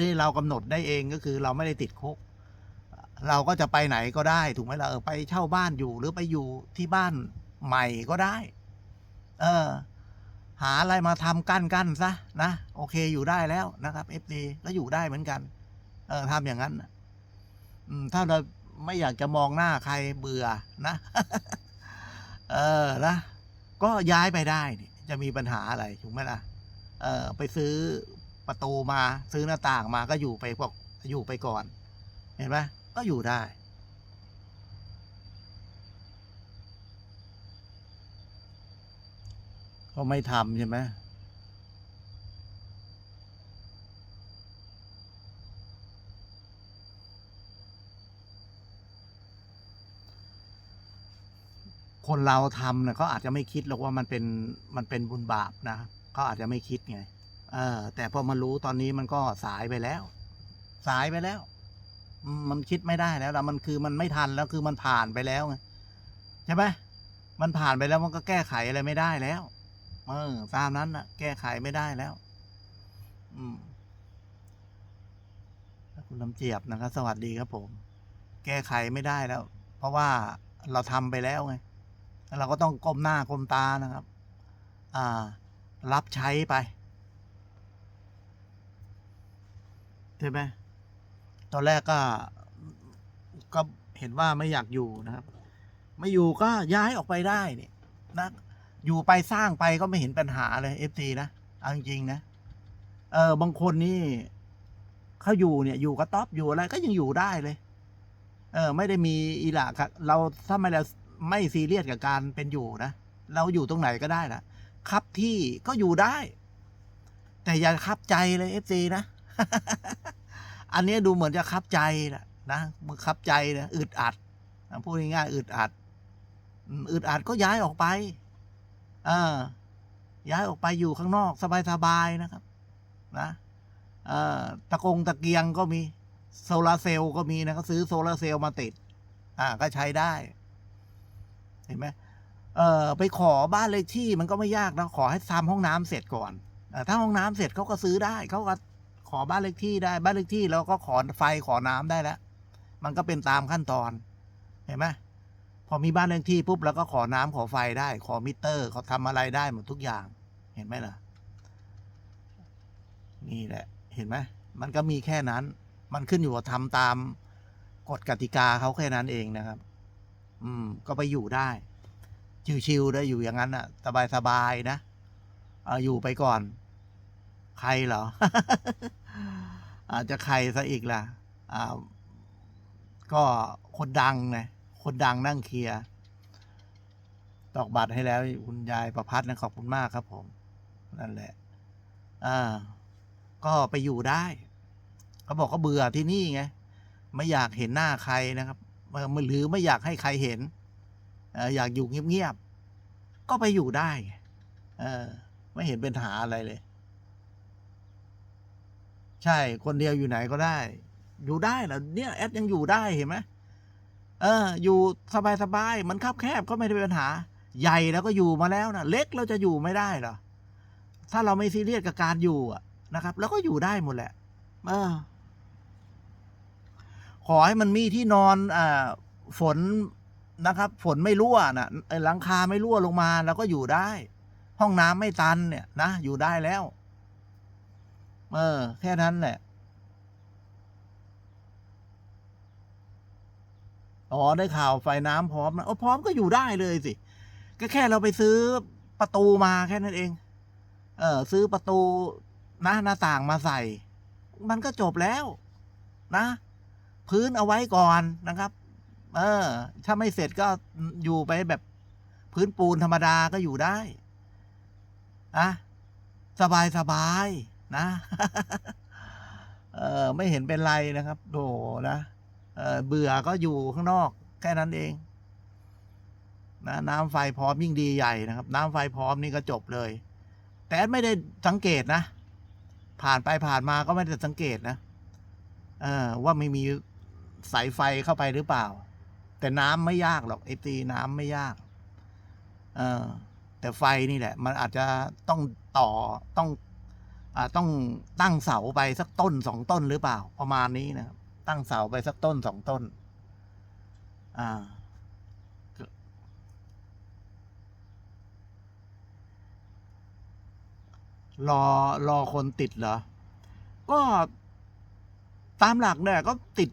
ที่เรากำหนดได้เองก็คือเราไม่ได้ติดคุกเราก็จะไปไหนก็ได้ ถูกไหมล่ะเออไปเช่าบ้านอยู่หรือไปอยู่ที่บ้านใหม่ก็ได้ เออ หาอะไรมาทำกั้นกั้นซะนะโอเคอยู่ได้แล้วนะครับเอฟดีก็อยู่ได้เหมือนกัน เออทำอย่างนั้นอืมถ้าเราไม่อยากจะมองหน้าใครเบื่อนะ เออนะก็ย้ายไปได้นี่จะมีปัญหาอะไรถูกไหมล่ะเออไปซื้อ ประตูมาซื้อหน้าต่างมาก็อยู่ไปพวกอยู่ไปก่อน เห็นไหมก็อยู่ได้ ก็ไม่ทำใช่ไหมคนเราทำเนี่ยเขาอาจจะไม่คิดหรอกว่ามันเป็นมันเป็นบุญบาปนะเขาอาจจะไม่คิดไง เออแต่พอมารู้ตอนนี้มันก็สายไปแล้ว สายไปแล้ว มันคิดไม่ได้แล้วแล้วมันคือมันไม่ทันแล้วคือมันผ่านไปแล้วไงใช่ไหมมันผ่านไปแล้วมันก็แก้ไขอะไรไม่ได้แล้ว เออตามนั้นนะแก้ไขไม่ได้แล้ว อืมคุณลำเจียบนะครับ สวัสดีครับผม แก้ไขไม่ได้แล้ว เพราะว่าเราทำไปแล้วไงเราก็ต้องก้มหน้าก้มตานะครับ อ่า รับใช้ไป ใช่ไหมตอนแรกก็ก็เห็นว่าไม่อยากอยู่นะครับ ไม่อยู่ก็ย้ายออกไปได้เนี่ยนะอยู่ไปสร้างไปก็ไม่เห็นปัญหาเลยเอฟซีนะเอาจริงๆนะเออบางคนนี่เขาอยู่เนี่ยอยู่กระต๊อบอยู่อะไรก็ยังอยู่ได้เลย เออ ไม่ได้มีอีหละครับเราถ้าไม่เราไม่ซีเรียสกับการเป็นอยู่นะเราอยู่ตรงไหนก็ได้นะครับที่ก็อยู่ได้ แต่อย่าคับใจเลยเอฟซีนะ อันนี้ดูเหมือนจะคับใจนะนะมือคับใจนะอึดอัดพูดง่ายๆอึดอัดอึดอัดก็ย้ายออกไป เออ ย้ายออกไปอยู่ข้างนอก สบายๆนะครับ นะเอ่อตะกงตะเกียงก็มีโซลาร์เซลล์ก็มีนะก็ซื้อโซลาร์เซลล์มาติด อ่าก็ใช้ได้ เห็นไหมเอ่อไปขอบ้านเลขที่มันก็ไม่ยากนะขอให้ทำห้องน้ำเสร็จก่อนอถ้าห้องน้ำเสร็จเขาก็ซื้อได้เขาก็ ขอบ้านเลขที่ได้บ้านเลขที่แล้วก็ขอไฟขอน้ำได้แล้ว มันก็เป็นตามขั้นตอน เห็นไหมพอมีบ้านเลขที่ปุ๊บแล้วก็ขอน้ำขอไฟได้ ขอมิเตอร์เขาทำอะไรได้หมดทุกอย่าง เห็นไหมล่ะ นี่แหละ เห็นไหมมันก็มีแค่นั้น มันขึ้นอยู่กับทำตามกฎกติกาเขาแค่นั้นเองนะครับ อืม ก็ไปอยู่ได้ ชิวๆได้อยู่อย่างนั้นอะ สบายๆนะ เอาอยู่ไปก่อน ใครเหรอ อาจจะใครซะอีกล่ะอ่าก็คนดังไงคนดังนั่งเคลียร์ตอกบัตรให้แล้วคุณยายประพัฒน์นะขอบคุณมากครับผม นั่นแหละ อ่า ก็ไปอยู่ได้เขาบอกเขาเบื่อที่นี่ไงไม่อยากเห็นหน้าใครนะครับหรือไม่อยากให้ใครเห็นอยากอยู่เงียบๆก็ไปอยู่ได้ไงเออ ไม่เห็นเป็นปัญหาอะไรเลย ใช่คนเดียวอยู่ไหนก็ได้ อยู่ได้เหรอเนี่ยแอดยังอยู่ได้เห็นไหมเออ อยู่สบายๆมันคับแคบก็ไม่ได้เป็นปัญหา ใหญ่แล้วก็อยู่มาแล้วนะเล็กเราจะอยู่ไม่ได้หรอถ้าเราไม่ซีเรียสกับการอยู่อะนะครับ แล้วก็อยู่ได้หมดแหละ เออ ขอให้มันมีที่นอนอ่าฝนนะครับ ฝนไม่รั่วนะเออหลังคาไม่รั่วลงมาเราก็อยู่ได้ ห้องน้ำไม่ตันเนี่ยนะอยู่ได้แล้ว เออ แค่นั้นแหละ อ๋อ ได้ข่าวไฟน้ำพร้อมนะโอ๋อพร้อมก็อยู่ได้เลยสิ ก็แค่เราไปซื้อประตูมาแค่นั้นเอง เออ ซื้อประตูนะหน้าต่างมาใส่ มันก็จบแล้ว นะ พื้นเอาไว้ก่อนนะครับ เออ ถ้าไม่เสร็จก็อยู่ไปแบบพื้นปูนธรรมดาก็อยู่ได้อะสบายสบาย นะ เออไม่เห็นเป็นไรนะครับโดนะเออเบื่อก็อยู่ข้างนอกแค่นั้นเอง นะ น้ำไฟพร้อมยิ่งดีใหญ่นะครับ น้ำไฟพร้อมนี่ก็จบเลย แต่ไม่ได้สังเกตนะ ผ่านไปผ่านมาก็ไม่ได้สังเกตนะเออว่าไม่มีสายไฟเข้าไปหรือเปล่า แต่น้ำไม่ยากหรอกไอตีน้ำไม่ยาก เออแต่ไฟนี่แหละ มันอาจจะต้องต่อต้อง ต้องตั้งเสาไปสักต้นสองต้นหรือเปล่า ประมาณนี้นะครับ ตั้งเสาไปสักต้นสองต้น อ่ารอรอคนติดเหรอ ก็ตามหลักเนี่ยก็ติด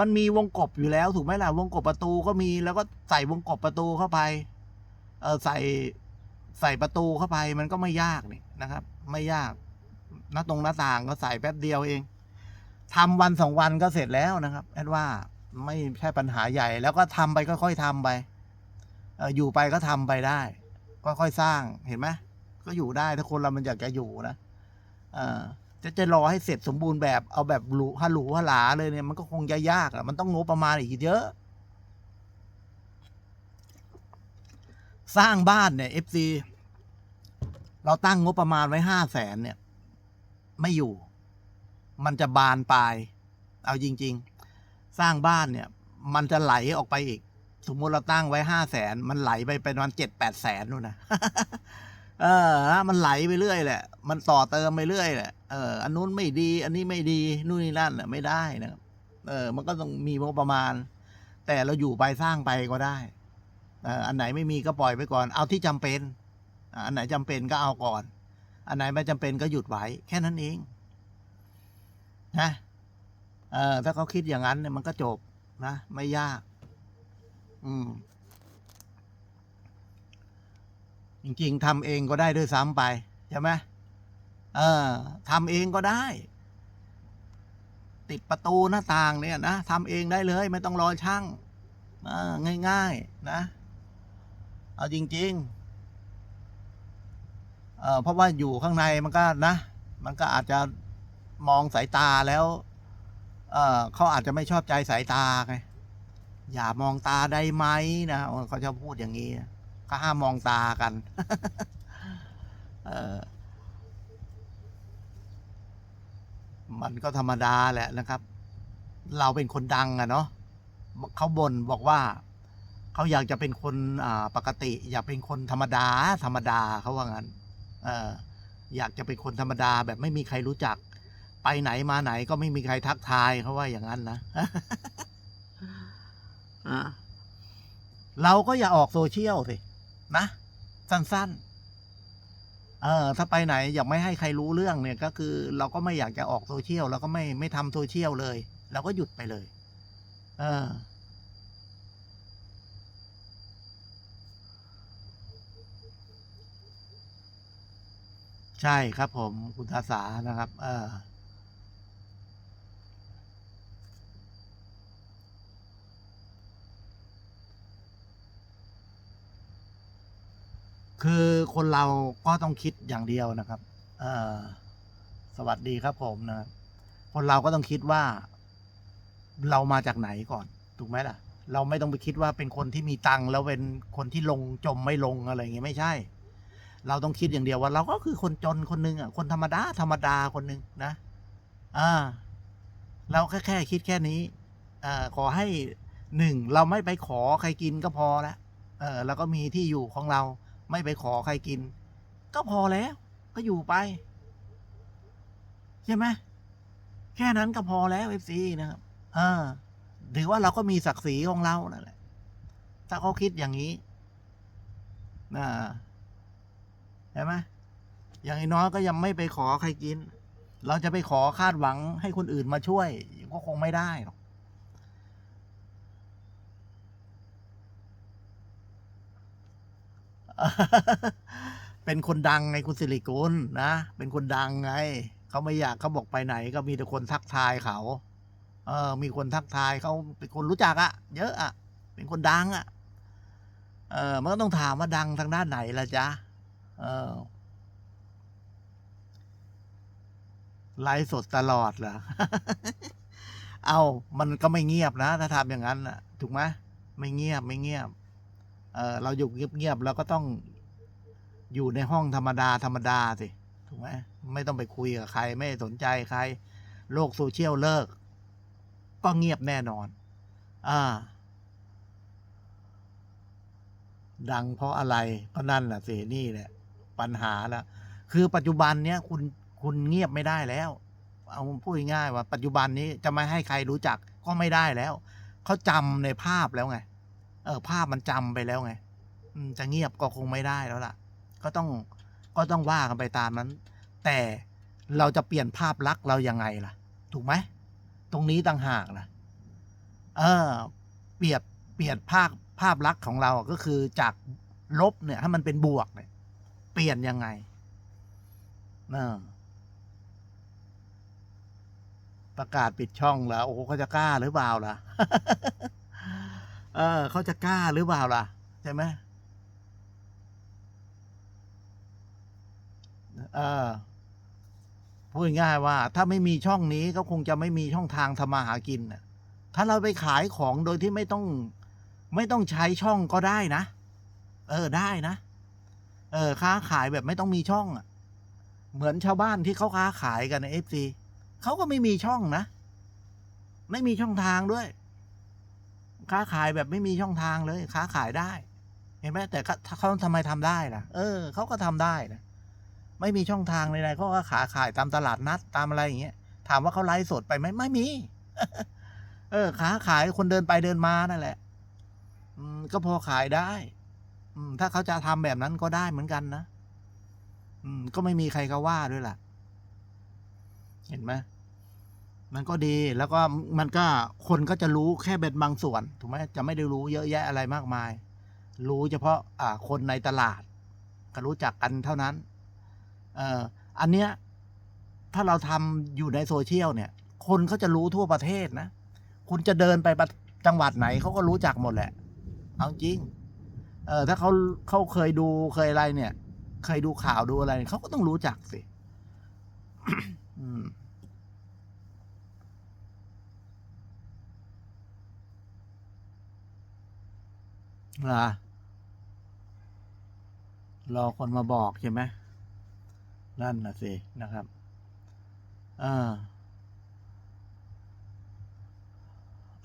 มันมีวงกบอยู่แล้ว ถูกไหมล่ะ วงกบประตูก็มีแล้วก็ใส่วงกบประตูเข้าไป เออใส่ใส่ประตูเข้าไปมันก็ไม่ยากนี่นะครับ ไม่ยาก หน้าตรงหน้าต่างก็ใส่แป๊บเดียวเองทำวันสองวันก็เสร็จแล้วนะครับแอดว่าไม่ใช่ปัญหาใหญ่ แล้วก็ทำไปค่อยๆทำไปอยู่ไปก็ทำไปได้ค่อยๆสร้างเห็นไหมก็อยู่ได้ถ้าคนเรามันอยากจะอยู่นะเอจะจะรอให้เสร็จสมบูรณ์แบบเอาแบบหรูฮัลหรูฮัลหลาเลยเนี่ยมันก็คงจะยากอะมันต้องงบประมาณอีกเยอะ สร้างบ้านเนี่ย FC เราตั้งงบประมาณไว้ห้าแสนเนี่ย ไม่อยู่ มันจะบานปลาย เอาจริง ๆ สร้างบ้านเนี่ย มันจะไหลออกไปอีก สมมติเราตั้งไว้ห้าแสน มันไหลไปเป็นวันเจ็ดแปดแสนนู่นนะเออมันไหลไปเรื่อยแหละ มันต่อเติมไปเรื่อยแหละ เออ อันนู้นไม่ดี อันนี้ไม่ดี นู่นนี่นั่นน่ะไม่ได้นะครับ เออ มันก็ต้องมีงบประมาณ แต่เราอยู่ไปสร้างไปก็ได้อออันไหนไม่มีก็ปล่อยไปก่อน เอาที่จำเป็นอะอันไหนจำเป็นก็เอาก่อน อันไหนไม่จำเป็นก็หยุดไว้แค่นั้นเองนะเออถ้าเขาคิดอย่างนั้นเนี่ยมันก็จบนะไม่ยาก อืม จริงๆทำเองก็ได้ด้วยซ้ำไปใช่ไหมเออทำเองก็ได้ ติดประตูหน้าต่างเนี่ยนะทำเองได้เลย ไม่ต้องรอช่างเออง่าย ๆ นะ เอาจริง ๆ เออเพราะว่าอยู่ข้างในมันก็นะ มันก็อาจจะมองสายตาแล้วเออเขาอาจจะไม่ชอบใจสายตาไงอย่ามองตาได้ไหมนะเขาจะพูดอย่างนี้ก็ห้ามมองตากัน เออมันก็ธรรมดาแหละนะครับ เราเป็นคนดังอะเนาะเขาบ่นบอกว่าเขาอยากจะเป็นคนปกติ อยากเป็นคนธรรมดา ธรรมดาเขาว่างั้น อยากจะเป็นคนธรรมดาแบบไม่มีใครรู้จัก ไปไหนมาไหนก็ไม่มีใครทักทายเขาว่าอย่างนั้นนะะเราก็อย่าออกโซเชียลสินะ สั้นๆ เออถ้าไปไหนอยากไม่ให้ใครรู้เรื่องเนี่ย ก็คือ เราก็ไม่อยากจะออกโซเชียลเราก็ไม่ไม่ทำโซเชียลเลย เราก็หยุดไปเลย เออ ใช่ครับผมคุณทาสานะครับ เออคือคนเราก็ต้องคิดอย่างเดียวนะครับ เออสวัสดีครับผมนะครับคนเราก็ต้องคิดว่า เรามาจากไหนก่อน ถูกไหมล่ะ เราไม่ต้องไปคิดว่าเป็นคนที่มีตังค์แล้วเป็นคนที่ลงจมไม่ลงอะไรอย่างเงี้ยไม่ใช่ เราต้องคิดอย่างเดียวว่าเราก็คือคนจนคนหนึ่งอะคนธรรมดาธรรมดาคนหนึ่งนะอ่าเราแค่แค่คิดแค่นี้อ่าขอให้หนึ่งเราไม่ไปขอใครกินก็พอละเออแล้วก็มีที่อยู่ของเรา ไม่ไปขอใครกิน ก็พอแล้ว ก็อยู่ไป ใช่ไหมแค่นั้นก็พอแล้วเอฟซีนะครับเออถือว่าเราก็มีศักดิ์ศรีของเรานั่นแหละถ้าเขาคิดอย่างนี้นะ เห็นไหมอย่างน้อยก็ยังไม่ไปขอใครกิน เราจะไปขอคาดหวังให้คนอื่นมาช่วย ก็คงไม่ได้หรอกเป็นคนดังไงคุณสิริกุลนะ เป็นคนดังไง เขาไม่อยากเขาบอกไปไหน ก็มีแต่คนทักทายเขา เออ มีคนทักทายเขาเป็นคนรู้จักอะเยอะอะเป็นคนดังอะเออมันก็ต้องถามว่าดังทางด้านไหนล่ะจ๊ะ เออไลฟ์สดตลอดเหรอ เอามันก็ไม่เงียบนะ ถ้าทำอย่างนั้นนะถูกไหมไม่เงียบไม่เงียบ เออเราอยู่เงียบๆเราก็ต้องอยู่ในห้องธรรมดาธรรมดาสิ ถูกไหมไม่ต้องไปคุยกับใคร ไม่สนใจใคร โลกโซเชียลเลิก ก็เงียบแน่นอน อ่า ดังเพราะอะไรก็นั่นแหละสินี่แหละ ปัญหาละคือปัจจุบันเนี้ยคุณคุณเงียบไม่ได้แล้ว เอาพูดง่ายว่า ปัจจุบันนี้จะไม่ให้ใครรู้จักก็ไม่ได้แล้วเขาจำในภาพแล้วไง เออ ภาพมันจำไปแล้วไงจะเงียบก็คงไม่ได้แล้วล่ะ ก็ต้องก็ต้องว่ากันไปตามนั้น แต่เราจะเปลี่ยนภาพลักษณ์เรายังไงล่ะ ถูกไหมตรงนี้ต่างหากล่ะเออ เปรียบเปลี่ยนภาพภาพลักษณ์ของเราก็คือจากลบเนี่ยให้มันเป็นบวกเนี่ย เปลี่ยนยังไงเออประกาศปิดช่องแล้วโอ้โหเขาจะกล้าหรือเปล่าล่ะ เออเขาจะกล้าหรือเปล่าล่ะ ใช่ไหมเออพูดง่ายว่า ถ้าไม่มีช่องนี้ก็คงจะไม่มีช่องทางทำมาหากินน่ะถ้าเราไปขายของโดยที่ไม่ต้อง ไม่ต้องใช้ช่องก็ได้นะ เออได้นะ เออค้าขายแบบไม่ต้องมีช่องอะ เหมือนชาวบ้านที่เขาค้าขายกันในเอฟซีเขาก็ไม่มีช่องนะ ไม่มีช่องทางด้วย ค้าขายแบบไม่มีช่องทางเลย ค้าขายได้ เห็นไหมแต่เขาเขาทำไมทำได้ล่ะ เออเขาก็ทำได้นะไม่มีช่องทางใดๆเขาก็ขาขายตามตลาดนัดตามอะไรอย่างเงี้ยถามว่าเขาไลฟ์สดไปไหมไม่มี เออค้าขายคนเดินไปเดินมานั่นแหละ อืมก็พอขายได้ ถ้าเขาจะทำแบบนั้นก็ได้เหมือนกันนะอืมก็ไม่มีใครเขาว่าด้วยล่ะ เห็นไหมมันก็ดีแล้วก็มันก็คนก็จะรู้แค่เป็นบางส่วน ถูกไหมจะไม่ได้รู้เยอะแยะอะไรมากมาย รู้เฉพาะอ่าคนในตลาด ก็รู้จักกันเท่านั้น เอ่ออันเนี้ยถ้าเราทำอยู่ในโซเชียลเนี่ย คนเขาจะรู้ทั่วประเทศนะ คุณจะเดินไปปจังหวัดไหนเขาก็รู้จักหมดแหละ เอาจริง เออถ้าเขาเขาเคยดูเคยอะไรเนี่ย เคยดูข่าวดูอะไรเขาก็ต้องรู้จักสิอืมล่ะรอคนมาบอกใช่ไหมนั่นนะสินะครับอ่า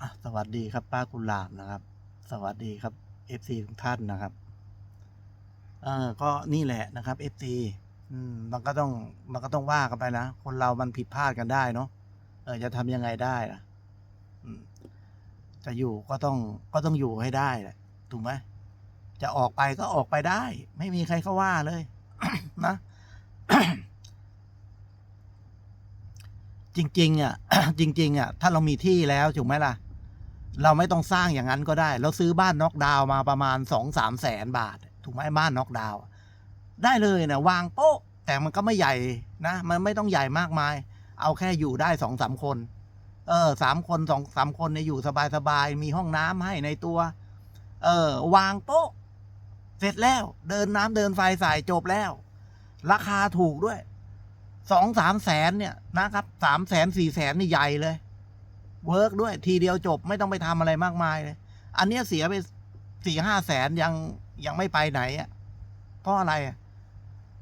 อะสวัสดีครับป้ากุหลาบนะครับ สวัสดีครับ เอฟซีทุกท่านนะครับ เออก็นี่แหละนะครับเอฟซีอืมมันก็ต้องมันก็ต้องว่ากันไปนะ คนเรามันผิดพลาดกันได้เนาะเออจะทำยังไงได้ล่ะจะอยู่ก็ต้องก็ต้องอยู่ให้ได้แหละถูกไหมจะออกไปก็ออกไปได้ ไม่มีใครเขาว่าเลย นะ จริง ๆ อะ จริง ๆ อะ ถ้าเรามีที่แล้วถูกไหมล่ะ เราไม่ต้องสร้างอย่างนั้นก็ได้ เราซื้อบ้านน็อกดาวมาประมาณสองสามแสนบาท ถูกไหมบ้านน็อกดาวได้เลยนะวางโป๊ะ แต่มันก็ไม่ใหญ่นะ มันไม่ต้องใหญ่มากมาย เอาแค่อยู่ได้สองสามคน เออสามคนสองสามคนเนี่ยอยู่สบายๆมีห้องน้ำให้ในตัว เออ วางโป๊ะ เสร็จแล้ว เดินน้ำเดินไฟใส่จบแล้ว ราคาถูกด้วยสองสามแสนเนี่ยนะครับสามแสนสี่แสนนี่ใหญ่เลย เวิร์กด้วยทีเดียวจบไม่ต้องไปทำอะไรมากมายเลย อันเนี้ยเสียไปสี่ห้าแสนยังยังไม่ไปไหนอะเพราะอะไรอะ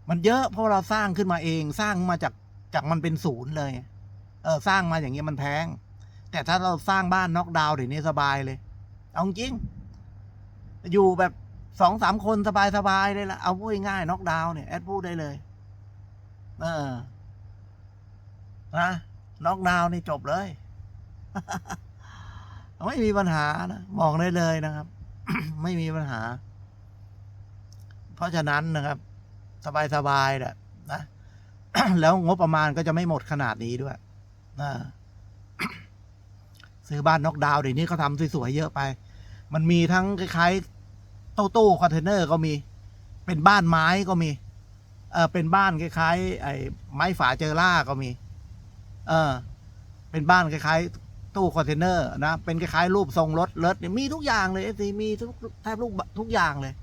มันเยอะเพราะเราสร้างขึ้นมาเองสร้างมาจากจากมันเป็นศูนย์เลย เออสร้างมาอย่างเงี้ยมันแพง แต่ถ้าเราสร้างบ้านน็อกดาวน์เดี๋ยวนี้สบายเลย เอาจริง อยู่แบบสองสามคนสบายสบายเลยละเอาพูดง่ายน็อกดาวน์เนี่ยแอดพูดได้เลย เออนะน็อกดาวน์นี่จบเลย ไม่มีปัญหานะบอกได้เลยนะครับ ไม่มีปัญหา เพราะฉะนั้นนะครับ สบายสบายแหละนะแล้วงบประมาณก็จะไม่หมดขนาดนี้ด้วยนะซื้อบ้านนอกดาวเดี๋ยวนี้เขาทำสวยๆเยอะไป มันมีทั้งคล้ายๆตู้ตู้คอนเทนเนอร์ก็มี เป็นบ้านไม้ก็มี เออเป็นบ้านคล้ายๆไอ้ไม้ฝาเจอร่าก็มี เออ เป็นบ้านคล้ายๆ ตู้คอนเทนเนอร์นะเป็นคล้ายๆรูปทรงรถรถเนี่ยมีทุกอย่างเลยเอซีมีทุกแทบทุกทุกอย่างเลย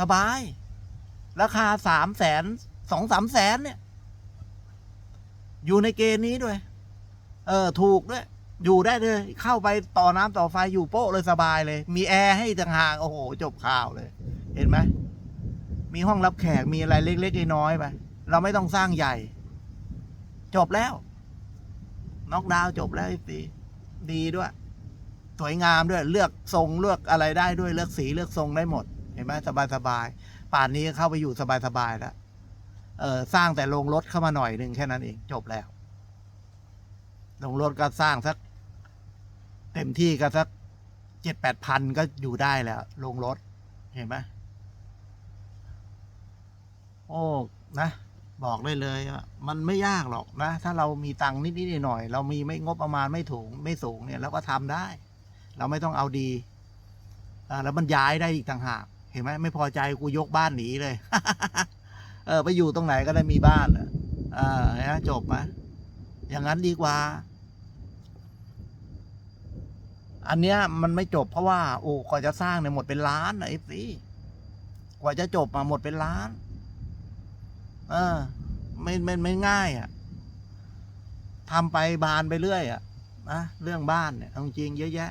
สบาย ราคาสามแสนสองสามแสนเนี่ย อยู่ในเกณฑ์นี้ด้วย เออ ถูกด้วย อยู่ได้เลย เข้าไปต่อน้ำต่อไฟอยู่โป๊ะเลยสบายเลย มีแอร์ให้ต่างหากโอ้โห จบข่าวเลย เห็นไหมมีห้องรับแขกมีอะไรเล็กๆน้อยๆไปเราไม่ต้องสร้างใหญ่ จบแล้ว น็อกดาวจบแล้วสิดีด้วย สวยงามด้วย เลือกทรงเลือกอะไรได้ด้วยเลือกสีเลือกทรงได้หมด เห็นไหมสบายสบายๆป่านนี้เข้าไปอยู่สบายสบายๆแล้วเออสร้างแต่โรงรถเข้ามาหน่อยหนึ่งแค่นั้นเองจบแล้วโรงรถก็สร้างสัก เต็มที่ก็สักเจ็ดแปดพันก็อยู่ได้แล้วโรงรถเห็นไหมโอ้นะ บอกได้เลยว่ามันไม่ยากหรอกนะ ถ้าเรามีตังค์นิดๆหน่อยๆเรามีไม่งบประมาณไม่ถูงไม่สูงเนี่ยเราก็ทำได้ เราไม่ต้องเอาดีอ่าแล้วมันย้ายได้อีกต่างหาก เห็นไหมไม่พอใจกูยกบ้านหนีเลย เออ ไปอยู่ตรงไหนก็ได้มีบ้านอะอ่านไหมจบไหมอย่างนั้นดีกว่า อันเนี้ยมันไม่จบเพราะว่า โอ้กว่าจะสร้างเนี่ยหมดเป็นล้านนะเอฟซีกว่าจะจบมาหมดเป็นล้าน เออ ไม่ไม่ไม่ง่ายอะ่ะทำไปบานไปเรื่อยอะ่ะนะเรื่องบ้านเนี่ยเอาจริงเยอะแยะ